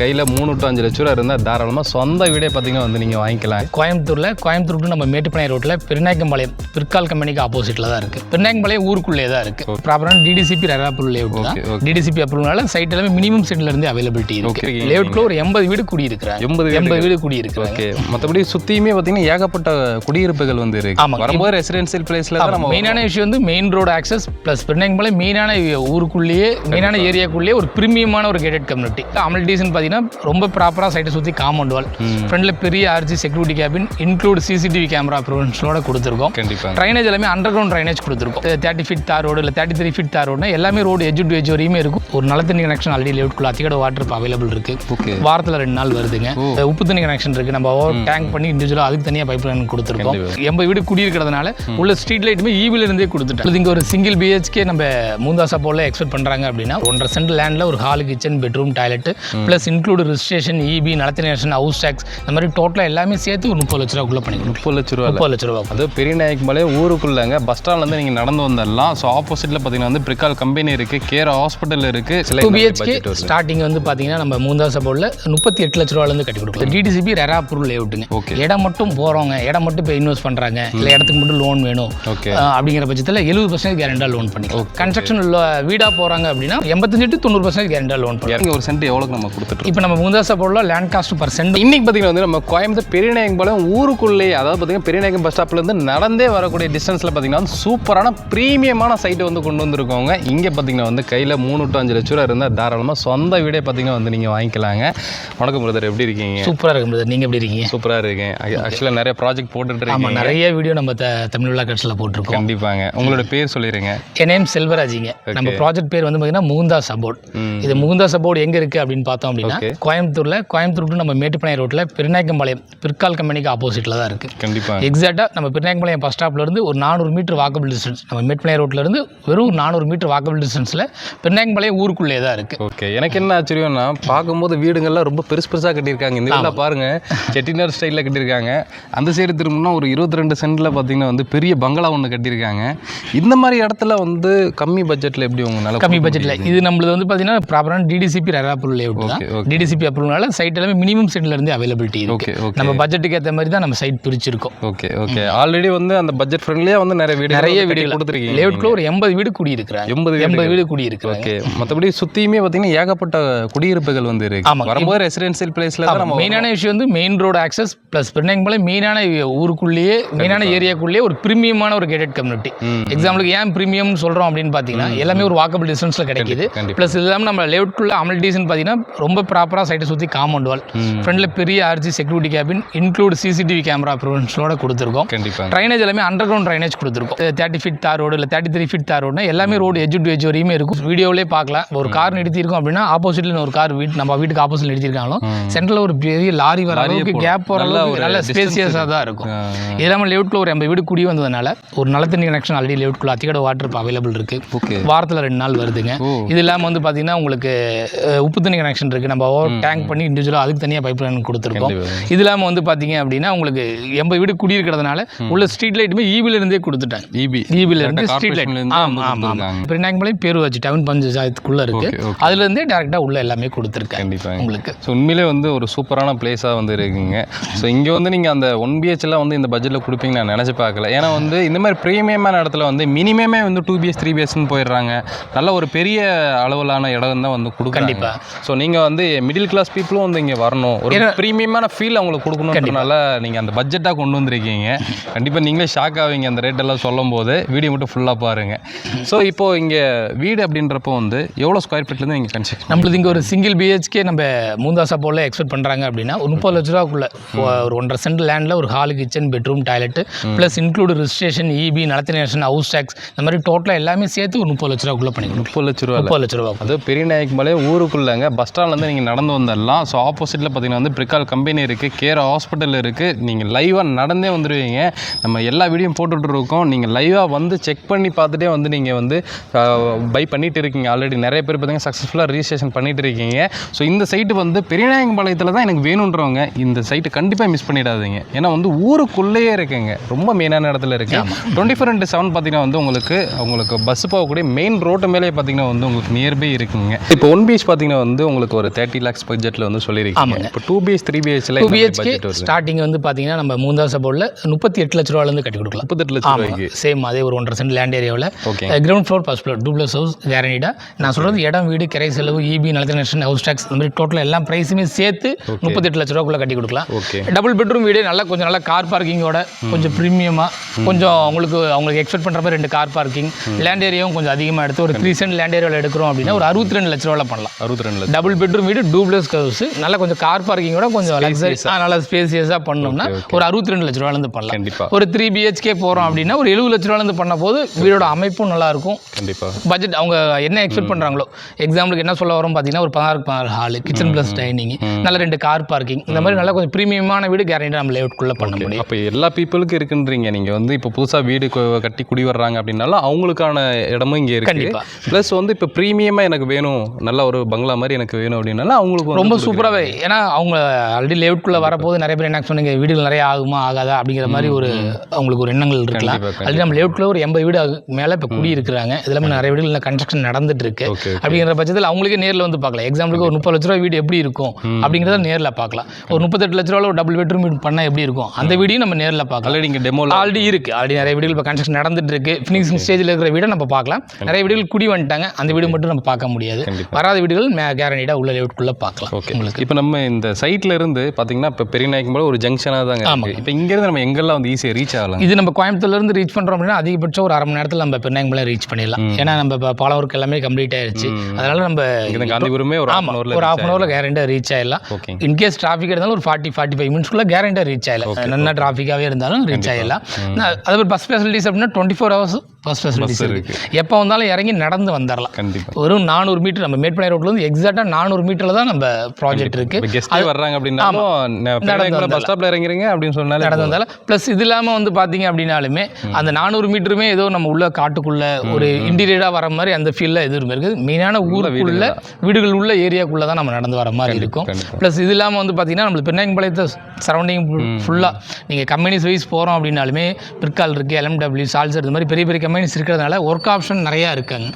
கையில் மூணு டு அஞ்சு லட்ச ரூபா இருந்தால் தாராளமாக சொந்த வீடே பார்த்தீங்கன்னா வந்து நீங்கள் வாங்கிக்கலாம். கோயம்புத்தூரில் கோயம்புத்தூர் நம்ம மேட்டுப்பாளையம் ரோட்டில் பெருநாயக்கம்பாளையம் பிற்கால் கம்பெனிக்கு ஆப்போசிட்டில் தான் இருக்குது பெருநாயக்கம்பாளையம் ஊருக்குள்ளே தான் இருக்குது ப்ராப்பரான டிடிசிபி ரெராப்பூர் okay. டிடிசிபி அப்ரூவல்னால சைட் எல்லாமே மினிமம் செட்ல இருந்து அவைலபிலிட்டி இருக்கு. Okay. லேஅவுட்ல ஒரு எண்பது வீடு குடியிருக்கிறாங்க. எண்பது எண்பது வீடு குடியிருக்கிறாங்க. ஓகே மற்றபடி சுற்றியுமே பார்த்தீங்கன்னா ஏகப்பட்ட குடியிருப்புகள் வந்து இருக்கு. ஆமாங்க. வரும்போது ரெசிடென்சியல் பிளேஸில் மெயினான விஷயம் வந்து main road access plus Perunayakkampalayam மெயினான ஊருக்குள்ளேயே மெயினான ஏரியாக்குள்ளேயே ஒரு பிரீமியமான ஒரு கேட்டட் கம்யூனிட்டி அமல்டிஸ்னு பார்த்தீங்கன்னா ரொம்ப ப்ராப்பராக சைட்டை சுற்றி காம்பவுண்ட் வால் ஃப்ரண்ட்ல பெரிய RJ security cabin include CCTV camera ப்ரிவென்ஷனோட கொடுத்துருக்கோம். கண்டிப்பாக ட்ரைனேஜ் எல்லாமே அண்டர் கிரவுண்ட் ட்ரைனேஜ் கொடுத்துருக்கோம் தேர்ட்டி ஃபீட் தார் ரோடு இல்லை தேர்ட்டி த்ரீ ஃபீட் தார் ரோடுனா எல்லாமே ரோடு எஜ் டு எஜ் வரையுமே இருக்கும். ஒரு நல்ல தண்ணி கனெக்ஷன் ஆல்ரெடி லெவட்குள்ள அதிகட வாட்டர் இப்போ அவைலபிள் இருக்கு. ஓகே வாரத்தில் ரெண்டு நாள் வருதுங்க. உப்பு தண்ணி கனெக்ஷன் இருக்கு. நம்ம டேங்க் பண்ணி இண்டிவிஜுவலாக அதுக்கு தனியாக பைப் லைன் கொடுத்துருக்கோம். எண்பது வீடு குடியிருக்கிறதுனால உள்ள ஸ்ட்ரீட் லைட்டுமே ஈவில இருந்தே கொடுத்துட்டோம் இங்கே ஒரு சிங்கிள் பிஹெச்கே நம்ம மூந்தாசா போல எக்ஸ்பெக்ட் பண்ணுறாங்க அப்படின்னா ஒன்றரை சென்ட் லேண்டில் ஒரு hall kitchen bedroom toilet plus include registration EB நலத்தினேஷன் house tax இந்த மாதிரி டோட்டலாக எல்லாமே சேர்த்து ஒரு முப்பது லட்ச ரூபாக்குள்ள பண்ணி கொடுக்கும் முப்பது லட்ச ரூபா முப்பது லட்ச ரூபா. அது பெரிய நாயக்கம்பாளைய ஊருக்குள்ளங்க. பஸ் ஸ்டாண்ட்லேருந்து நீங்கள் நடந்து வந்துடலாம். ஸோ ஆப்போசிட்டில் பார்த்தீங்கன்னா வந்து பிரிக்கால் கம்பெனி இருக்குது கேர் ஹாஸ்பிட்டல் இருக்குது டூ பிஹெச்கே ஸ்டார்டிங் வந்து பார்த்தீங்கன்னா நம்ம மூந்தாசா போர்டில் முப்பத்தி எட்டு லட்ச ரூபாலேருந்து கட்டி கொடுக்கலாம் டிடிசிபி ரெராப்பூர் லேஅவுட்டுங்க Okay. இடம் மட்டும் போகிறவங்க இடம் மட்டும் இப்போ இன்வெஸ்ட் பண்ணுறாங்க இல்லை இடத்துக்கு மட்டும் லோன் வேணும். ஓகே அப்படிங்கிற பட்சத்தில் எழுபது பர்சன்ட் கேரண்டா லோன் பண்ணிக்கலாம். கன்ஸ்ட்ரக்ஷன் வீடாக போகிறாங்க அப்படின்னா எண்பத்தஞ்சு டு தொண்ணூறு பர்சன்ட் கேரண்டா லோன் பண்ணலாம். இங்கே ஒரு சென்ட் எவ்வளோக்கு நம்ம கொடுத்துட்டு இப்போ நம்ம மூந்தாசா போர்டில் லேண்ட் காஸ்ட் பர் சென்ட் இன்னைக்கு பார்த்தீங்கன்னா வந்து நம்ம கோயம்புத்தூர் பெரியநாயக்கம்பாளையம் ஊருக்குள்ளேயே அதாவது பார்த்தீங்கன்னா பெரியநாயக்கம் பஸ் ஸ்டாப்லேருந்து நடந்தே வரக்கூடிய டிஸ்டன்ஸில் பார்த்தீங்கன்னா சூப்பரான ப்ரீமியமான சைட்டை வந்து கொண்டு வந்திருக்கோங்க இங்கே பார்த்தீங்கன்னா வந்து கையில் மூணு டு அஞ்சு லட்ச ரூபா இருந்தால் தாராளமாக சொந்த வீடே பார்த்தீங்கன்னா வந்து நீங்கள் வாங்கிக்கலாங்க. வணக்கம் பிரதர் எப்படி இருக்கீங்க? சூப்பராக இருக்கும் brother. நீங்க எப்படி இருக்கீங்க? சூப்பராக இருக்கேன். ஆக்சுவலாக நிறைய ப்ராஜெக்ட் போட்டுட்டு இருக்கீங்க. நிறைய வீடியோ நம்ம தமிழ் விழாக்கட்ஸில் போட்டிருக்கோம். கண்டிப்பாங்க. உங்களோட பேர் சொல்லிடுங்க என் நேம் செல்வராஜிங்க. நம்ம ப்ராஜெக்ட் பேர் வந்து பார்த்தீங்கன்னா முகுந்தா சபோர்ட். இது முகுந்தா சபோர்ட் எங்கே இருக்குது அப்படின்னு பார்த்தோம் அப்படின்னா Okay. கோயம்புத்தூரில் கோயம்புத்தூர் to நம்ம மேட்டுப்பாளையம் ரோட்டில் பெருநாயக்கம்பாளையம் பிற்கால் கம்பெனிக்கு ஆப்போசிட்டில் தான் இருக்குது கண்டிப்பாக எக்ஸாக்டாக நம்ம பெருநாயக்கம்பாளையம் பஸ் ஸ்டாப்ல இருந்து ஒரு நானூறு மீட்டர் வாக்கபிள் டிஸ்டன்ஸ் நம்ம மேட்டுப்பாளையம் ரோட்ல இருந்து வெறும் நானூறு மீட்டர் வாக்கபிள் டிஸ்டன்ஸில் பெருநாயக்கம்பாளையம் ஊருக்குள்ளே தான் இருக்குது ஓகே எனக்கு என்ன ஆச்சரியம்னா பார்க்கும்போது வீடுங்கள்லாம் ரொம்ப பெருசு பெருசாக கட்டியிருக்காங்க. இந்த வீட்டில் பாருங்க செட்டிநாடு ஸ்டைலில் கட்டியிருக்காங்க. அந்த சைடு திரும்பினா ஒரு இருபத்தி ரெண்டு சென்டில் பார்த்தீங்கன்னா வந்து பெரிய பங்களா ஒன்று கட்டியிருக்காங்க. இந்த மாதிரி இடத்துல வந்து கம்மி பட்ஜெட்டில் எப்படி உங்களால் கம்மி பட்ஜெட்டில் இது நம்மளது வந்து பார்த்தீங்கன்னா ப்ராப்பரான டிடிசிபி ரெராப்பூர் தான் okay. டிடிசிபி அப்ரூவல்னால சைட் எல்லாமே மினிமம் செட்ல இருந்து அவைலபிலிட்டி ஓகே ஓகே நம்ம பட்ஜெட்டுக்கு ஏற்ற மாதிரி தான் நம்ம சைட் பிரிச்சிருக்கோம். ஓகே ஓகே ஆல்ரெடி வந்து அந்த பட்ஜெட் ஃப்ரெண்ட்லியாக வந்து நிறைய வீடு நிறைய வீடு வீடுகள். கொடுத்துருக்கீங்க லேஅவுட்ல ஒரு எண்பது வீடு குடியிருக்கிறாங்க. எண்பது எண்பது வீடு குடியிருக்கிறாங்க. ஓகே மற்றபடி சுற்றியுமே பார்த்தீங்கன்னா ஏகப்பட்ட குடியிருப்புகள் வந்து இருக்கு. ஆமாங்க. வரும்போது ரெசிடென்சியல் பிளேஸில் நம்ம மெயினான விஷயம் வந்து main road access plus Perunayakkampalayam மெயினான ஊருக்குள்ளேயே மெயினான ஏரியாக்குள்ளேயே ஒரு பிரீமியமான ஒரு கேட்டட் கம்யூனிட்டி. எக்ஸாம்பிளுக்கு ஏன் பிரீமியம்னு சொல்கிறோம் அப்படின்னு பார்த்தீங்கன்னா எல்லாமே ஒரு வாக்கபிள் டிஸ்டன்ஸில் கிடைக்குது. ப்ளஸ் இல்லாமல் நம்ம லேஅவுட்குள்ள அமல்டிஸ்னு பார்த்தீங்கன்னா ரொம்ப ப்ராப்பராக சைட்டை சுற்றி காம்பவுண்ட் வால். ஃப்ரண்ட்ல பெரிய RJ security cabin include CCTV camera ப்ரிவென்ஷனோட கொடுத்துருக்கோம். கண்டிப்பாக ட்ரைனேஜ் எல்லாமே அண்டர் கிரவுண்ட் ட்ரைனேஜ் கொடுத்துருக்கோம் தேர்ட்டி ஃபீட் தார் ரோடு இல்லை தேர்ட்டி த்ரீ ஃபீட் தார் ரோடுனா எல்லாமே ரோடு எஜ் டு எஜ் வரையுமே இருக்கும். வீடியோவிலே பார்க்கலாம். ஒரு கார் நிறுத்திருக்கோம் அப்படின்னா ஆப்போசிட்ல ஒரு கார் வீட் நம்ம வீட்டுக்கு ஆப்போசிட் நிறுத்திருக்காங்களோ சென்டரில் ஒரு பெரிய லாரி வர அளவுக்கு. கேப் போகிற அளவுக்கு நல்ல ஸ்பேசியஸாக தான் இருக்கும். இது இல்லாமல் லெவுட்டில் ஒரு எண்பது வீடு குடி வந்ததுனால ஒரு நல்ல தண்ணி கனெக்ஷன் ஆல்ரெடி லெவுட்குள்ள அதிகட வாட்டர் இப்போ அவைலபிள் இருக்கு. வாரத்தில் ரெண்டு நாள் வருதுங்க. இது இல்லாமல் வந்து பார்த்தீங்கன்னா உங்களுக்கு உப்பு தண்ணி கனெக்ஷன் இருக்குது நம்ம டேங்க் பண்ணி இண்டிவிஜுவலாக அதுக்கு தனியாக பைப் லைன் கொடுத்துருக்கோம். இது இல்லாமல் வந்து பார்த்தீங்க அப்படின்னா உங்களுக்கு எண்பது வீடு குடியிருக்கிறதுனால உள்ள ஸ்ட்ரீட் லைட்டுமே ஈவில இருந்தே கொடுத்துட்டாங்க. இபி ஈவில இருந்து ஸ்ட்ரீட் லைட் ஆமாம் ஆமாம் ஆமாம் பெருநாயக்கம்பாளையம் பேரூராட்சி டவுன் பஞ்சாயத்துக்குள்ளே இருக்கு. Okay okay. அதுல இருந்தே டேரெக்டாக உள்ள எல்லாமே கொடுத்துருக்காங்க கண்டிப்பாக உங்களுக்கு. ஸோ உண்மையிலே வந்து ஒரு சூப்பரான பிளேஸாக வந்து இருக்குங்க. ஸோ இங்கே வந்து நீங்கள் அந்த ஒன் பிஹெச்லாம் வந்து இந்த பட்ஜெட்டில் கொடுப்பீங்க நான் நினச்சி பார்க்கல. ஏன்னா வந்து இந்த மாதிரி ப்ரீமியமான இடத்துல வந்து மினிமமே வந்து டூ பிஹெச் த்ரீ பிஹெச்னு போயிடுறாங்க. நல்ல ஒரு பெரிய அளவிலான இடம் தான் வந்து கொடுக்குறாங்க. கண்டிப்பா. ஸோ நீங்கள் வந்து மிடில் கிளாஸ் பீப்புளும் வந்து இங்கே வரணும். ஒரு ப்ரீமியமான ஃபீல் அவங்களுக்கு கொடுக்கணுன்றனால நீங்கள் அந்த பட்ஜெட்டாக கொண்டு வந்திருக்கீங்க. கண்டிப்பாக நீங்களே ஷாக் ஆவீங்க அந்த ரேட் எல்லாம் சொல்லும் போது வீடியோ மட்டும் ஃபுல்லாக பாருங்கள் ஸோ இப்போது இங்கே வீடு அப்படின்றப்போ வந்து எவ்வளோ ஸ்கொயர் ஃபீட்லேருந்து நீங்கள் கன்ஸ்ட்ரக்ஷன் நம்மளது இங்கே ஒரு சிங்கிள் பிஹெச்கே நம்ம மூந்தாசா போல எக்ஸ்பெக்ட் பண்ணுறாங்க அப்படின்னா ஒரு முப்பது லட்ச ரூபாக்குள்ள. ஒரு ஒன்றரை சென்ட் லேண்டில் ஒரு hall kitchen bedroom toilet plus include registration EB நலத்தினேஷன் house tax இந்த மாதிரி டோட்டலாக எல்லாமே சேர்த்து ஒரு முப்பது லட்ச ரூபாக்குள்ள பண்ணி கொடுக்கும் முப்பது லட்ச ரூபா முப்பது லட்ச ரூபா அது பெரிய நாயக்கம்பாளைய ஊருக்குள்ளங்க. பஸ் ஸ்டாண்ட்லேருந்து நீங்கள் நடந்து வந்துடலாம் ஸோ ஆப்போசிட்டில் பார்த்தீங்கன்னா வந்து பிரிக்கால் கம்பெனி இருக்குது கேர் ஹாஸ்பிட்டல் இருக்குது நீங்கள் லைவாக நடந்தே வந்துடுவீங்க நம்ம எல்லா வீடியோயும் போட்டுட்டு இருக்கோம் நீங்கள் லைவாக வந்து செக் பண்ணி பார்த்துட்டே வந்து நீங்கள் வந்து பை பண்ணிட்டு இருக்கீங்க. ஆல்ரெடி நிறைய பேர் பார்த்தீங்கன்னா சக்ஸஸ்ஃபுல்லாக ரிஜிஸ்ட்ரேஷன் பண்ணிட்டு இருக்கீங்க. ஸோ இந்த சைட்டு வந்து பெரியநாயக்கம்பாளையத்தில் தான் எனக்கு வேணுன்றவங்க இந்த சைட்டு கண்டிப்பாக மிஸ் பண்ணிடாதீங்க. ஏன்னா வந்து ஊருக்குள்ளேயே இருக்குங்க. ரொம்ப மெயினான இடத்துல இருக்கு. டுவெண்ட்டி ஃபோர் இன்ட்டு செவன் பார்த்தீங்கன்னா வந்து உங்களுக்கு உங்களுக்கு பஸ் போகக்கூடிய மெயின் ரோட்டு மேலே பார்த்தீங்கன்னா வந்து உங்களுக்கு நியர்பை இருக்குங்க. இப்போ ஒன் பீச் பார்த்தீங்கன்னா வந்து உங்களுக்கு ஒரு தேர்ட்டி தேர்ட்டி லேக்ஸ் பட்ஜெட்டில் வந்து சொல்லியிருக்கீங்க ஆமாங்க. இப்போ டூ பிஹெச் த்ரீ பிஹெச்ல டூ பிஹெச்கே ஸ்டார்டிங் வந்து பார்த்தீங்கன்னா நம்ம மூந்தா சப்போர்ட்டில் முப்பத்தி எட்டு லட்ச ரூபாலேருந்து கட்டி கொடுக்கலாம். முப்பத்தெட்டு லட்சம் ரூபாய்க்கு. சேம் அதே ஒரு ஒன்றரை சென்ட் லேண்ட் ஏரியாவில் okay ground floor first floor duplex house கேரண்டிடா நான் சொல்கிறது இடம் வீடு கிரை செலவு இபி நிலத்தின ஹவுஸ் டேக்ஸ் இந்த மாதிரி டோட்டல் எல்லா ப்ரைஸுமே சேர்த்து முப்பத்தெட்டு லட்ச ரூபாக்குள்ள கட்டி கொடுக்கலாம். ஓகே டபுள் பெட்ரூம் வீடு நல்லா கொஞ்சம் நல்லா கார் பார்க்கிங்கோட கொஞ்சம் ப்ரீமியமாக கொஞ்சம் உங்களுக்கு அவங்களுக்கு எக்ஸ்பெக்ட் பண்ணுற மாதிரி ரெண்டு கார் பார்க்கிங் லேண்ட் ஏரியாவும் கொஞ்சம் அதிகமாக எடுத்து ஒரு த்ரீ சென்ட் லேண்ட் ஏரியாவில் எடுக்கிறோம் அப்படின்னா ஒரு அறுபத்தி ரெண்டு லட்ச ரூபாவில் பண்ணலாம். அறுபத்தி ரெண்டு டபுள் பெட்ரூம் வீடு டூப்ளஸ் ஹவுஸ் நல்லா கொஞ்சம் கார் பார்க்கிங்கோட கொஞ்சம் லக்ஸரி நல்லா ஸ்பேசியஸாக பண்ணோம்னா ஒரு அறுபத்தி ரெண்டு லட்ச ரூபாலேருந்து பண்ணலாம். கண்டிப்பா. ஒரு த்ரீ பிஹெச்கே போகிறோம் அப்படின்னா ஒரு எழுபது லட்ச ரூபாலேருந்து பண்ண போது வீடோட அமைப்பும் நல்லா இருக்கும். கண்டிப்பா. பட்ஜெட் அவங்க என்ன எக்ஸ்பெக்ட் பண்ணுறாங்களோ எக்ஸாம்பிளுக்கு என்ன சொல்ல வரோம் பார்த்தீங்கன்னா ஒரு பதினாறு பதினாறு ஹால் கிச்சன் ப்ளஸ் டைனிங் நல்ல ரெண்டு கார் பார்க்கிங் இந்த மாதிரி நல்லா கொஞ்சம் ப்ரீமியமான வீடு கேரண்டி நம்ம லேஅவுட்குள்ளே பண்ண முடியும். அப்போ எல்லா பீப்புளுக்கும் இருக்குன்றீங்க. நீங்கள் வந்து இப்போ புதுசாக வீடு கட்டி குடி வர்றாங்க அப்படின்னாலும் அவங்களுக்கான இடமும் இங்கே இருக்கு. ப்ளஸ் வந்து இப்போ ப்ரீமியமாக எனக்கு வேணும் நல்ல ஒரு பங்களா மாதிரி எனக்கு வேணும் அப்படின்னாலும் அவங்களுக்கு ரொம்ப சூப்பராகவே ஏன்னா அவங்க ஆல்ரெடி லேஅவுட்குள்ளே வரப்போது நிறைய பேர் என்ன சொன்னீங்க வீடுகள் நிறைய ஆகுமா ஆகாதா? அப்படிங்கிற மாதிரி ஒரு அவங்களுக்கு ஒரு எண்ணங்கள் இருக்கலாம். ஆல்ரெடி நம்ம லேஅவுட்குள்ளே ஒரு எண்பது வீடு மேலே இப்போ குடி இருக்கிறாங்க இதில் நிறைய வீடுகள் கன்ஸ்ட்ரக்ஷன் நடந்துட்டு இருக்கு அப்படிங்கிற பட்சத்தில் அவங்களுக்கே நேரில் வந்து பார்க்கலாம். எக்ஸாம்பிளுக்கு ஒரு முப்பது லட்ச ரூபா வீடு எப்படி இருக்கும்? அப்படிங்கிறத நேரில் பார்க்கலாம். ஒரு முப்பத்தெட்டு லட்ச ரூபாவில் ஒரு டபுள் பெட்ரூம் வீடு பண்ணால் எப்படி இருக்கும்? அந்த வீடியும் நம்ம நேரில் பார்க்கலாம். ஆல்ரெடி இங்கே டெமோவில் ஆல்ரெடி இருக்கு. ஆல்ரெடி நிறைய வீடுகள் இப்போ கன்ஸ்ட்ரக்ஷன் நடந்துட்டு இருக்கு ஃபினிஷிங் ஸ்டேஜில் இருக்கிற வீடை நம்ம பார்க்கலாம். நிறைய வீடுகள் குடி வந்துட்டாங்க. அந்த வீடு மட்டும் நம்ம பார்க்க முடியாது. வராத வீடுகள் கேரண்டிடாக உள்ள லேவுட்குள்ளே பார்க்கலாம் ஓகே இப்போ நம்ம இந்த சைட்ல இருந்து பார்த்தீங்கன்னா இப்போ பெரிய நாயக்கம்போல ஒரு ஜங்ஷனாக தாங்க இருக்கு. இப்போ இங்கேருந்து நம்ம எங்கெல்லாம் வந்து ஈஸியாக ரீச் ஆகலாம்? இது நம்ம கோயம்புத்தூர்ல இருந்து ரீச் பண்ணுறோம் அப்படின்னா அதிகபட்சம் ஒரு அரை மணி நேரத்தில் நம்ம பெண்ணாங்கமலை ரீச் பண்ணிடலாம். ஏன்னா நம்ம இப்போ பாலம் ஒர்க் எல்லாமே கம்ப்ளீட் ஆயிருச்சு. அதனால நம்ம காந்திபுரமே ஒரு ஆமாம் ஆமாம் ஒரு ஹாஃப் அன் ஹவரில் கேரண்டியாக ரீச் ஆயிடலாம். ஓகே இன்கேஸ் டிராஃபிக் இருந்தாலும் ஒரு ஃபார்ட்டி ஃபார்ட்டி ஃபைவ் மினிட்ஸ்க்குள்ள கேரண்டியாக ரீச் ஆயிடலாம். என்ன டிராஃபிக்காகவே இருந்தாலும் ரீச் ஆயிடலாம். நான் அதே மாதிரி பஸ் ஃபெசிலிட்டிஸ் அப்படின்னா twenty four hours bus facilities இருக்கு. எப்போ வந்தாலும் இறங்கி நடந்து வந்துடலாம் கண்டிப்பாக வெறும் நானூறு மீட்டர் நம்ம மேட்பனை ரோட்லேருந்து எக்ஸாக்டாக நானூறு மீட்டரில் தான் நம்ம ப்ராஜெக்ட் இருக்கு. இப்போ கெஸ்ட்டே வர்றாங்க அப்படின்னாலும் பஸ் ஸ்டாப்ல இறங்குறீங்க அப்படின்னு சொன்னாலே நடந்து வந்தாலும் ப்ளஸ் இது இல்லாமல் வந்து பார்த்தீங்க அப்படின்னாலுமே அந்த நானூறு மீட்டருமே ஏதோ நம்ம உள்ள காட்டுக்குள்ள ஒரு இன்டீரியராக வர மாதிரி அந்த ஃபீல்டில் எதுவும் இருக்குது. மெயினான ஊருக்குள்ள வீடுகள் உள்ள ஏரியாக்குள்ளே தான் நம்ம நடந்து வர மாதிரி இருக்கும். ப்ளஸ் இது இல்லாமல் வந்து பார்த்தீங்கன்னா நம்மளுக்கு பெண்ணாயம்பாளையத்தை சரௌண்டிங் ஃபுல்லாக நீங்கள் கம்பெனிஸ் வைஸ் போகிறோம் அப்படின்னாலுமே பிற்கால் இருக்குது எல்எம்டபிள்யூ சால்சர் இந்த மாதிரி பெரிய பெரிய கம்பெனிஸ் இருக்கிறதுனால ஒர்க் ஆப்ஷன் நிறையா இருக்காங்க.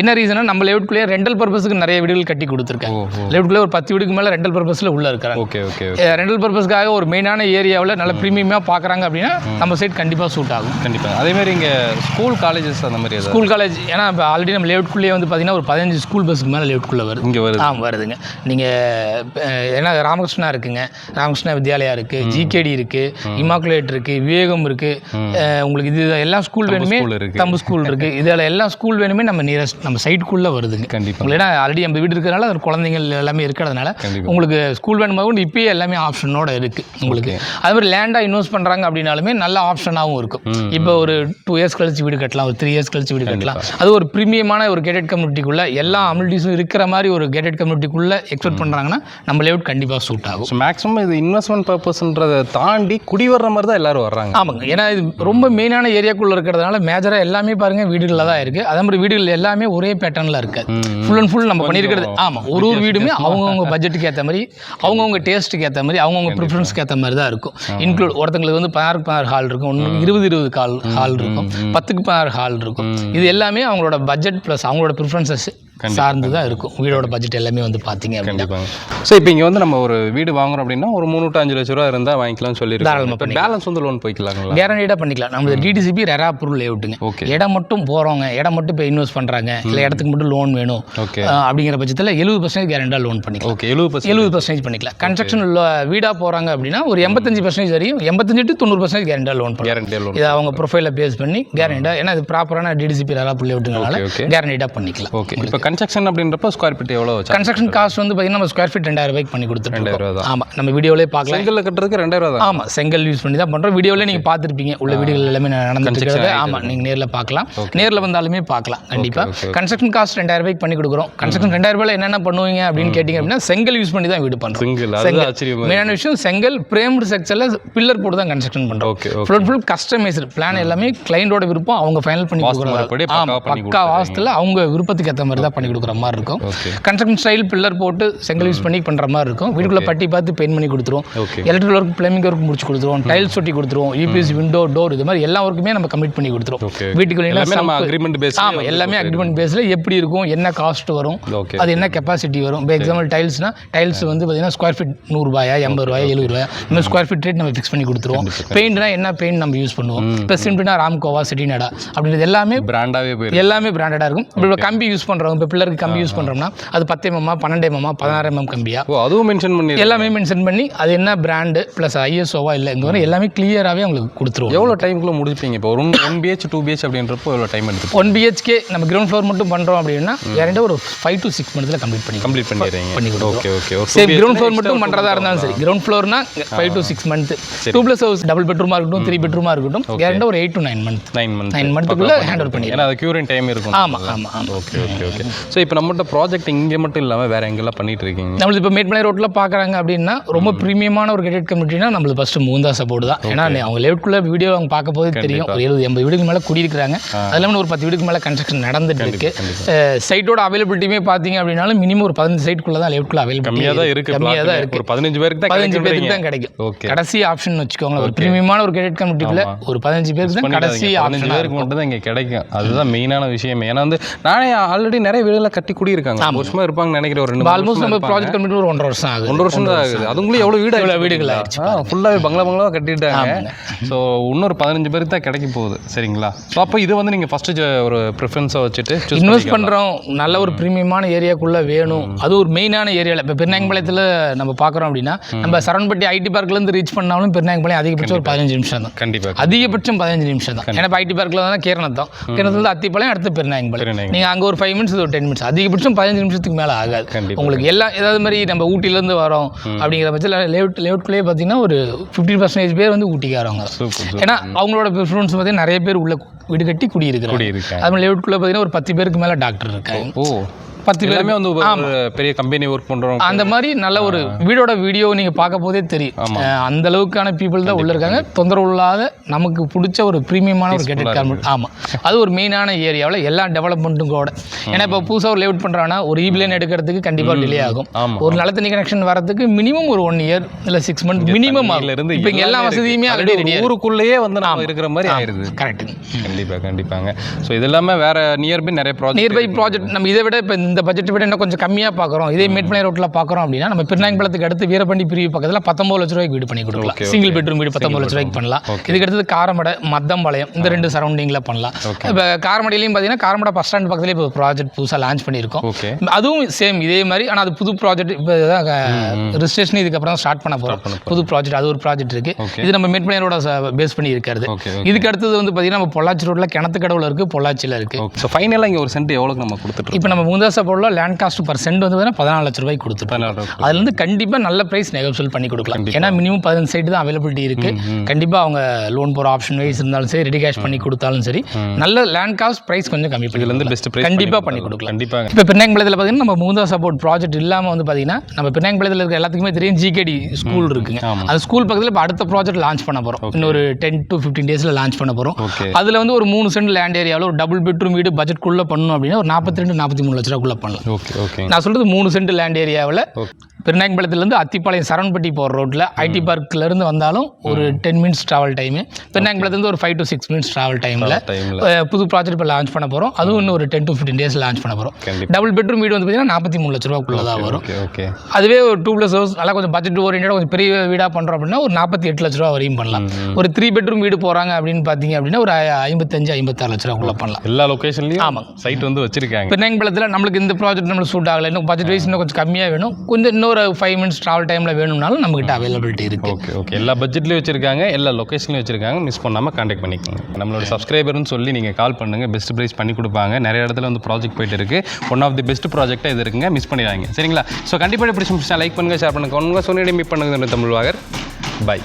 என்ன ரீசனா நம்ம லேவுட்குள்ளேயே ரெண்டல் பர்பஸுக்கு நிறைய வீடுகள் கட்டி கொடுத்துருக்காங்க. லேவுட்குள்ளே ஒரு பத்து வீடுக்கு மேலே ரெண்டல் பர்பஸில் உள்ள இருக்கிறாங்க. ஓகே ஓகே ரெண்டல் பர்பஸ்க்காக ஒரு மெயினான ஏரியாவில் நல்ல ப்ரீமியமாக பார்க்குறாங்க அப்படின்னா நம்ம சைட் கண்டிப்பாக சூட் ஆகும். கண்டிப்பாக அதே மாதிரி இங்கே ஸ்கூல் காலேஜஸ் அந்த மாதிரி ஸ்கூல் காலேஜ் ஏன்னா இப்போ ஆல்ரெடி நம்ம லேவுட்குள்ளேயே வந்து பார்த்தீங்கன்னா ஒரு பதினஞ்சு ஸ்கூல் பஸ்ஸுக்கு மேலே லேவுட்குள்ளே வருது. இங்கே வருது. ஆ வருதுங்க. நீங்கள் ஏன்னா ராமகிருஷ்ணா இருக்குங்க. ராமகிருஷ்ணா வித்யாலயா இருக்குது ஜிகேடி இருக்குது இமாக்குலேட் இருக்குது விவேகம் இருக்குது உங்களுக்கு இது எல்லா ஸ்கூல் வேணுமே இருக்கு. தம்பு ஸ்கூல் இருக்குது இதில் எல்லா ஸ்கூல் வேணுமே நம்ம நியரஸ்ட் நம்ம சைட்டுக்குள்ளே வருதுங்க. கண்டிப்பாக ஏன்னா ஆல்ரெடி நம்ம வீடு இருக்கிறதுனால அது குழந்தைங்கள் எல்லாமே இருக்கிறதுனால. உங்களுக்கு ஸ்கூல் வேணும் போது இப்பயே எல்லாமே ஆப்ஷனோட இருக்கு உங்களுக்கு. அது மாதிரி லேண்டாக இன்வெஸ்ட் பண்ணுறாங்க அப்படின்னாலுமே நல்ல ஆப்ஷனாகவும் இருக்கும். இப்போ ஒரு டூ இயர்ஸ் கழிச்சு வீடு கட்டலாம் ஒரு த்ரீ இயர்ஸ் கழிச்சு வீடு கட்டலாம். அது ஒரு ப்ரீமியமான ஒரு கேட்டட் கம்யூனிட்டிக்குள்ள எல்லா அமிலிட்டிஸும் இருக்கிற மாதிரி ஒரு கேட்டட் கம்யூனிட்டிக்குள்ள எக்ஸ்பெக்ட் பண்ணுறாங்கன்னா நம்ம லேவுட் கண்டிப்பாக சூட் ஆகும். மேக்ஸிமம் இது இன்வெஸ்ட்மெண்ட் பர்பஸ்ன்றதை தாண்டி குடி வர்ற மாதிரி தான் எல்லாரும் வர்றாங்க. ஆமாங்க. ஏன்னா இது ரொம்ப மெயினான ஏரியாக்குள்ளே இருக்கிறதுனால மேஜராக எல்லாமே பாருங்க வீடுகளில் தான் இருக்குது அதே மாதிரி வீடுகள் எல்லாமே ஒரே பேட்டர்னில் இருக்காது. ஃபுல் அண்ட் ஃபுல் நம்ம பண்ணியிருக்கிறது ஆமாம் ஒரு ஒரு வீடுமே அவங்கவுங்க பட்ஜெட்டுக்கு ஏற்ற மாதிரி அவங்கவுங்க டேஸ்ட்டுக்கு ஏற்ற மாதிரி அவங்கவுங்க ப்ரிஃபரன்ஸ்க்கு ஏற்ற மாதிரி தான் இருக்கும். இன்க்ளூட் ஒருத்தங்களுக்கு வந்து பதினாறுக்கு பதினாறு ஹால் இருக்கும். ஒன்று இருபது இருபது கால் ஹால் இருக்கும். பத்துக்கு பதினாறு ஹால் இருக்கும். இது எல்லாமே அவங்களோட பட்ஜெட் ப்ளஸ் அவங்களோட ப்ரிஃபரன்சஸ் சார்ந்து தான் இருக்கும். வீடோட பட்ஜெட் எல்லாமே வந்து பார்த்தீங்க அப்படின்னா. ஸோ இப்போ இங்கே வந்து நம்ம ஒரு வீடு வாங்குறோம் அப்படின்னா ஒரு மூணு to அஞ்சு லட்ச ரூபா இருந்தால் வாங்கிக்கலாம்னு சொல்லியிருக்காங்க. தாராளமா இப்போ பேலன்ஸ் வந்து லோன் போய்க்கலாங்களா? கேரண்டீடாக பண்ணிக்கலாம். நம்மளது டிடிசிபி ரெரா பொருள் லேவுட்டுங்க ஓகே இடம் மட்டும் போகிறவங்க இடம் மட்டும் இப்போ இன்வெஸ்ட் பண்ணுறாங்க இல்லை இடத்துக்கு மட்டும் லோன் வேணும் ஓகே அப்படிங்கிற பட்சத்தில் எழுபது பர்சன்டேஜ் கேரண்டாக லோன் பண்ணிக்கலாம். ஓகே எழுபது பர்சன்ட் எழுபது பர்சன்டேஜ் பண்ணிக்கலாம். கன்ஸ்ட்ரக்ஷன் வீடாக போகிறாங்க அப்படின்னா ஒரு எண்பத்தஞ்சு பர்சன்டேஜ் வரையும் எண்பத்தஞ்சு டு தொண்ணூறு பர்சன்டேஜ் கேரண்டாக லோன் பண்ணலாம். கேரண்டி லோன் இதை அவங்க ப்ரொஃபைலில் பேஸ் பண்ணி கேரண்டா ஏன்னா இது ப்ராப்பரான டிடிசிபி ரெரா புள்ளி விட்டுனால Okay, okay. கேரண்டீடாக பண்ணிக்கலாம் ஓகே இப்போ கன்ஸ்ட்ரக்ஷன் அப்படின்றப்ப ஸ்கொயர் ஃபீட் எவ்வளோ வச்சா கன்ஸ்ட்ரக்ஷன் காஸ்ட் வந்து பார்த்தீங்கன்னா நம்ம ஸ்கொயர் ஃபீட் ரெண்டாயிரம் ரூபாய்க்கு பண்ணி ரெண்டாயிரம் கொடுத்துருக்கோம் ஆமாம் நம்ம வீடியோவிலே பார்க்கலாம். செங்கல்ல கட்டுறதுக்கு ரெண்டாயிரம் ஆமாம் செங்கல் யூஸ் பண்ணி தான் பண்ணுறோம் வீடியோவில் நீங்கள் பார்த்துருப்பீங்க. உள்ள வீடுகள் எல்லாமே நடந்துட்டு இருக்கிறது. ஆமாம் நீங்கள் நேரில் பார்க்கலாம். நேரில் வந்தாலுமே பார்க்கலாம் கண்டிப்பாக கன்ஸ்ட்ரக்ஷன் காஸ்ட் ரெண்டாயிரம் ரூபாய்க்கு பண்ணி கொடுக்குறோம். கன்ஸ்ட்ரக்ஷன் ரெண்டாயிரம் ரூபாயில் என்னென்ன பண்ணுவீங்க அப்படின்னு கேட்டிங்க அப்படின்னா செங்கல் யூஸ் பண்ணி தான் வீடு பண்ணுறோம் மெயினான விஷயம் செங்கல் பிரேம்டு செக்ஷனில் பில்லர் போட்டு தான் கன்ஸ்ட்ரக்ஷன் பண்ணுறோம் okay full full customised plan எல்லாமே கிளைண்டோட விருப்பம். அவங்க ஃபைனல் பண்ணி கொடுக்குறாங்க பக்கா வாசத்தில் அவங்க விருப்பத்துக்கு ஏற்ற மாதிரி தான் பண்ணி கொடுக்குற மாதிரி இருக்கும். கன்ஸ்ட்ரக்ஷன் ஸ்டைல் பில்லர் போட்டு செங்கல் யூஸ் பண்ணி பண்ணுற மாதிரி இருக்கும். வீட்டுக்குள்ளே பட்டி பார்த்து பெயிண்ட் பண்ணி கொடுத்துருவோம் எலக்ட்ரிக்கல் ஒர்க் பிளம்பிங் ஒர்க் முடிச்சு கொடுத்துருவோம் டைல்ஸ் ஒட்டி கொடுத்துருவோம் யூபிஎஸ் விண்டோ டோர் இது மாதிரி எல்லா ஒர்க்குமே நம்ம கம்ப்ளீட் பண்ணி கொடுத்துருவோம் வீட்டுக்குள்ள அக்ரிமெண்ட் பேஸ் ஆமாம் எல்லாமே அக்ரிமெண்ட் பேஸில் எப்படி இருக்கும் என்ன காஸ்ட் வரும் அது என்ன கெப்பாசிட்டி வரும். இப்போ எக்ஸாம்பிள் டைல்ஸ்னா டைல்ஸ் வந்து பார்த்தீங்கன்னா ஸ்கொயர் ஃபீட் நூறுரூபாயா எண்பது ரூபாயா எழுபது ரூபாயா இந்த ஸ்கொயர் ஃபீட் ரேட் நம்ம ஃபிக்ஸ் பண்ணி கொடுத்துருவோம். பெயிண்ட்னா என்ன பெயிண்ட் நம்ம யூஸ் பண்ணுவோம்? இப்போ சிம்பிள்னா ராம்கோவா சிட்டினடா அப்படின்றது எல்லாமே பிராண்டாவே போயிருக்கு. எல்லாமே பிராண்டடாக இருக்கும். இப்போ கம்பி யூஸ் பண்ணுறோம் இப்போ பில்லருக்கு கம்பி யூஸ் பண்ணுறோம்னா அது பத்து எம்எம்மா பன்னெண்டு எம்எம்மா பதினாறு எம்எம் கம்பியா? ஓ அதுவும் மென்ஷன் பண்ணி எல்லாமே மென்ஷன் பண்ணி அது என்ன பிராண்டு ப்ளஸ் ஐஎஸ்ஓவா இல்லை இந்த மாதிரி எல்லாமே கிளியராகவே அவங்களுக்கு கொடுத்துருவோம். எவ்வளோ டைம்குள்ள முடிப்பீங்க? இப்போ one one BH two BH அப்படின்றப்போ எவ்வளோ டைம் எடுத்து ஒன் பிஹெச்கே நம்ம கிரவுண்ட் ஃப்ளோர் மட்டும் பண்ணுறோம் அப்படின்னா வேற ஒரு ஃபைவ் டு சிக்ஸ் மந்த்ஸில் கம்ப்ளீட் பண்ணி கம்ப்ளீட் பண்ணிடுறீங்க. பண்ணி. ஓகே ஓகே சரி கிரவுண்ட் ஃப்ளோர் மட்டும் பண்ணுறதா இருந்தாலும் சரி. Ground ஃப்ளோர்னா five to six month duplex house double பெட்ரூமாக இருக்கட்டும் த்ரீ பெட்ரூமாக இருக்கட்டும் கேரண்டா ஒரு eight to nine month nine month nine மந்த்துக்குள்ளே handle பண்ணி ஏன்னா அது க்யூரிங் டைம் இருக்கும். ஆமாம் ஆமாம் ஓகே ஓகே ஓகே ஸோ இப்போ நம்மகிட்ட ப்ராஜெக்ட் இங்கே மட்டும் இல்லாமல் வேற எங்கெல்லாம் பண்ணிட்டு இருக்கீங்க நம்மளுக்கு இப்போ மேட்மலை ரோட்டில் பார்க்குறாங்க அப்படின்னா ரொம்ப ப்ரீமியமான ஒரு கெட்டட் கம்யூனிட்டினா நம்மளுக்கு ஃபஸ்ட்டு மூந்தா சப்போர்ட் தான். ஏன்னா அவங்க லெஃப்ட்குள்ளே வீடியோ அவங்க பார்க்க போது தெரியும் ஒரு எழுபது எண்பது வீடுக்கு மேலே குடியிருக்கிறாங்க. அது இல்லாமல் ஒரு பத்து வீடுக்கு மேலே கன்ஸ்ட்ரக்ஷன் நடந்துட்டு இருக்கு. சைட்டோட அவைலபிலிட்டியுமே பார்த்தீங்க அப்படின்னாலும் மினிமம் ஒரு பதினஞ்சு சைட்டுக்குள்ளே தான் லெஃப்ட்குள்ள கம்மியாக தான் இருக்கு. கம்மியாக தான். இருக்கு. ஒரு பதினஞ்சு பேருக்கு தான் பதினஞ்சு பேருக்கு தான் கிடைக்கும். ஓகே கடைசி ஆப்ஷன் வச்சுக்கோங்களேன். ஒரு ப்ரீமியமான ஒரு கிரெடிட் கம்யூனிட்டியில் ஒரு பதினஞ்சு பேருக்கு தான் கடைசி ஆப்ஷன் பேருக்கு மட்டும் தான் இங்கே கிடைக்கும். அதுதான் மெயினான விஷயம். ஏன்னா வந்து நானே ஆல்ரெடி நிறைய வீடுகளை கட்டி குடியிருக்காங்க. வருஷமா இருப்பாங்கன்னு நினைக்கிறேன். ஒரு ரெண்டு ஆல்மோஸ்ட் நம்ம ப்ராஜெக்ட் கம்ப்ளீட் ஒரு ஒன்றரை வருஷம் ஆகுது. ஒன்றரை வருஷம் தான் ஆகுது. அதுங்களும் எவ்வளோ வீடு இவ்வளவு வீடுகள் ஆயிடுச்சு ஃபுல்லாகவே பங்களா பங்களாவாக கட்டிட்டாங்க. ஸோ இன்னொரு பதினஞ்சு பேருக்கு தான் கிடைக்க போகுது. சரிங்களா? ஸோ அப்போ இது வந்து நீங்கள் ஃபஸ்ட்டு ஒரு ப்ரிஃபரன்ஸை வச்சுட்டு இன்வெஸ்ட் பண்ணுறோம் நல்ல ஒரு ப்ரீமியமான ஏரியாக்குள்ளே வேணும். அது ஒரு மெயினான ஏரியாவில் இப்போ பெருநாயகம்பாளையத்தில் நம்ம பார்க்குறோம் அப்படின்னா நம்ம சரவணப்பட்டி ஐடி பார்க்லேருந்து ரீச் பண்ணாலும் பெருநாயகம்பாளையம் அதிகபட்சம் ஒரு பதினஞ்சு நிமிஷம் தான் கண்டிப்பாக அதிகபட்சம் பதினஞ்சு நிமிஷம் தான் ஏன்னா இப்போ ஐடி பார்க்கில் தான் கேரணத்தம் கேரணத்துல அத்திப்பாளையம் அடுத்து பெருநாயகம்பாளையம் பெருநாயகம். நீங்கள் அங்கே ஒரு ஃபைவ் மினிட்ஸ் டென் மினிட்ஸ் அதிகபட்சம் பதினஞ்சு நிமிஷத்துக்கு மேலே ஆகாது. உங்களுக்கு எல்லாம் ஏதாவது மாதிரி நம்ம ஊட்டிலேருந்து வரோம் அப்படிங்கிற பட்சத்தில் லேவுட் லேவுட்குள்ளேயே பார்த்தீங்கன்னா ஒரு ஃபிஃப்டி பர்சன்டேஜ் பேர் வந்து ஊட்டிக்காரவங்க. ஏன்னா அவங்களோட ப்ரிஃபரன்ஸ் பார்த்தீங்கன்னா நிறைய பேர் உள்ள வீடு கட்டி குடியிருக்கிறாங்க. அது லேவுட்குள்ளே பார்த்தீங்கன்னா ஒரு பத்து பேருக்கு மேலே டாக்டர் இருக்காங்க. ஓ. பத்து பேர். எல்லாமே வந்து ஒரு பெரிய கம்பெனி ஒர்க் பண்ணுறோம் அந்த மாதிரி நல்ல ஒரு வீடோட வீடியோ நீங்கள் பார்க்க போதே தெரியும். அந்த அளவுக்கான பீப்புள் தான் உள்ள இருக்காங்க. தொந்தரவு இல்லாத நமக்கு பிடிச்ச ஒரு ப்ரீமியமான ஒரு கெட்டட் கார்மெண்ட் ஆமாம் அது ஒரு மெயினான ஏரியாவில் எல்லா டெவலப்மெண்ட்டும் கூட. ஏன்னா இப்போ புதுசாக ஒரு லேவுட் பண்ணுறாங்கன்னா ஒரு ஈபிளைன் எடுக்கிறதுக்கு கண்டிப்பாக டிலே ஆகும். ஒரு நல்ல தண்ணி கனெக்ஷன் வரதுக்கு மினிமம் ஒரு ஒன் இயர் இல்லை சிக்ஸ் மந்த் மினிமம் இருந்து இப்போ எல்லா வசதியுமே ஆல்ரெடி ஊருக்குள்ளேயே வந்து நம்ம இருக்கிற மாதிரி ஆயிருது. கரெக்ட் கண்டிப்பாக கண்டிப்பாங்க. ஸோ இது இல்லாமல் வேற நியர்பை நிறைய ப்ராஜெக்ட் நியர்பை ப்ராஜெக்ட் நம்ம இதை விட இப்போ இந்த பட்ஜெட் விட இன்னும் கொஞ்சம் கம்மியாக பார்க்குறோம் இதே மேட்மலை ரோட்டில் பார்க்குறோம் அப்படின்னா நம்ம பெருநாயம்பலத்துக்கு அடுத்து வீரப்பண்டி பிரிவு பக்கத்தில் பத்தொம்பது லட்ச ரூபாய்க்கு வீடு பண்ணி கொடுக்கலாம். சிங்கிள் பெட்ரூம் வீடு பத்தொம்பது லட்ச ரூபாய்க்கு பண்ணலாம். இதுக்கு அடுத்தது காரமடை மத்தம்பாளையம் இந்த ரெண்டு சரௌண்டிங்கில் பண்ணலாம். இப்போ காரமடையிலையும் பார்த்தீங்கன்னா காரமடை பஸ் ஸ்டாண்ட் பக்கத்துலேயே இப்போ ப்ராஜெக்ட் புதுசாக லான்ச் பண்ணியிருக்கோம். அதுவும் சேம் இதே மாதிரி ஆனால் அது புது ப்ராஜெக்ட் இப்போ ரிஜிஸ்ட்ரேஷன் இதுக்கப்புறம் தான் ஸ்டார்ட் பண்ண போகிறோம் புது ப்ராஜெக்ட் அது ஒரு ப்ராஜெக்ட் இருக்குது Okay. இது நம்ம மேட்மலை ரோட பேஸ் பண்ணி இருக்கிறது இதுக்கு அடுத்தது வந்து பார்த்தீங்கன்னா நம்ம பொள்ளாச்சி ரோட்டில் கிணத்து கடவுள் இருக்குது பொள்ளாச்சியில் இருக்குது ஸோ ஃபைனலாக இங்கே ஒரு சென்ட் எவ்வளோக்கு நம்ம கொடுத்துட்ருக்கோம் இப்போ நம்ம முந்தாசா போடல லேண்ட் காஸ்ட் பர் சென்ட் வந்து பார்த்தீங்கன்னா பதினாலு லட்ச ரூபாய்க்கு கொடுத்துருப்போம் அதுல இருந்து கண்டிப்பாக நல்ல ப்ரைஸ் நெகோசியல் பண்ணி கொடுக்கலாம். ஏன்னா மினிமம் பதினஞ்சு சைட்டு தான் அவைலபிலிட்டி இருக்கு. கண்டிப்பாக அவங்க லோன் போகிற ஆப்ஷன் வைஸ் இருந்தாலும் சரி ரெடி கேஷ் பண்ணி கொடுத்தாலும் சரி நல்ல லேண்ட் காஸ்ட் ப்ரைஸ் கொஞ்சம் கம்மி பண்ணி பெஸ்ட் ப்ரைஸ் கண்டிப்பாக பண்ணி கொடுக்கலாம். கண்டிப்பாக இப்போ பெண்ணாங்கப்பாளையத்தில் பார்த்தீங்கன்னா நம்ம மூந்தா சப்போர்ட் ப்ராஜெக்ட் இல்லாமல் வந்து பார்த்தீங்கன்னா நம்ம பெண்ணாங்கப்பாளையத்தில் இருக்க எல்லாத்துக்குமே தெரியும் ஜிகேடி ஸ்கூல் இருக்குங்க. அந்த ஸ்கூல் பக்கத்தில் இப்போ அடுத்த ப்ராஜெக்ட் லான்ச் பண்ண போகிறோம் இன்னொரு டென் டு ஃபிஃப்டீன் டேஸில் லான்ச் பண்ண போகிறோம் ஓகே. அதில் வந்து ஒரு மூணு சென்ட் லேண்ட் ஏரியாவில் ஒரு டபுள் பெட்ரூம் வீடு பட்ஜெட்குள்ளே பண்ணணும் அப்படின்னா ஒரு நாற்பத்தி ரெண்டு நாற்பத்தி மூணு லட்ச ரூபாக்குள்ளே பண்ணலாம். ஓகே ஓகே நான் சொல்கிறது மூணு சென்ட் லேண்ட் ஏரியாவில் பெருநாயகம்பாளையத்துலேருந்து அத்திப்பாளையம் சரவணப்பட்டி போகிற ரோட்டில் ஐடி பார்க்லேருந்து வந்தாலும் ஒரு டென் மினிட்ஸ் ட்ராவல் டைமு பெருநாயகம்பாளையத்துலேருந்து ஒரு five to six minutes travel டைமில் புது ப்ராஜெக்ட் இப்போ லான்ச் பண்ண போகிறோம் அதுவும் இன்னும் ஒரு ten to fifteen days launch பண்ண போகிறோம் டபுள் பெட்ரூம் வீடு வந்து பார்த்தீங்கன்னா நாற்பத்தி மூணு லட்ச ரூபாக்குள்ளே தான் வரும். அதுவே ஒரு டூ ப்ளஸ் ஹவுஸ் நல்லா கொஞ்சம் பட்ஜெட் ஓரியன்டாக கொஞ்சம் பெரிய வீடாக பண்ணுறோம் அப்படின்னா ஒரு நாற்பத்தி எட்டு லட்ச ரூபா வரையும் பண்ணலாம். ஒரு த்ரீ பெட்ரூம் வீடு போகிறாங்க அப்படின்னு பார்த்தீங்க அப்படின்னா ஒரு ஐம்பத்தஞ்சு ஐம்பத்தாறு லட்ச ரூபாக்குள்ளே பண்ணலாம். எல்லா லொக்கேஷன்லையும் ஆமாங்க. சைட் வந்து வச்சிருக்காங்க. பெருநாயகம்பாளையத்தில் நம்மளுக்கு இந்த ப்ராஜெக்ட் நம்மளுக்கு சூட் ஆகலை. இன்னும் பட்ஜெட் வைஸ் இன்னும் கொஞ்சம் கம்மியாக வேணும். கொஞ்சம் இன்னொரு ஃபைவ் மினிட்ஸ் ட்ராவல் டைமில் வேணும்னாலும் நம்மகிட்ட அவைலபிலிட்டி இருக்குது ஓகே ஓகே எல்லா பட்ஜெட்லையும் வச்சிருக்காங்க எல்லா லொக்கேஷன்லையும் வச்சிருக்காங்க. மிஸ் பண்ணாமல் காண்டாக்ட் பண்ணிக்கோங்க. நம்மளோட சப்ஸ்கிரைபர்னு சொல்லி நீங்கள் கால் பண்ணுங்கள் பெஸ்ட் ப்ரைஸ் பண்ணி கொடுப்பாங்க. நிறைய இடத்துல வந்து ப்ராஜெக்ட் போயிட்டு இருக்கு. ஒன் ஆஃப் தி பெஸ்ட் ப்ராஜெக்டாக இது இருக்குங்க. மிஸ் பண்ணிடாங்க சரிங்களா? ஸோ கண்டிப்பாக பிடிச்சி லைக் பண்ணுங்கள் ஷேர் பண்ணுங்கள் ஒன்றுங்க சொன்னிடம் மீட் பண்ணுங்க தமிழ் வாகர். பை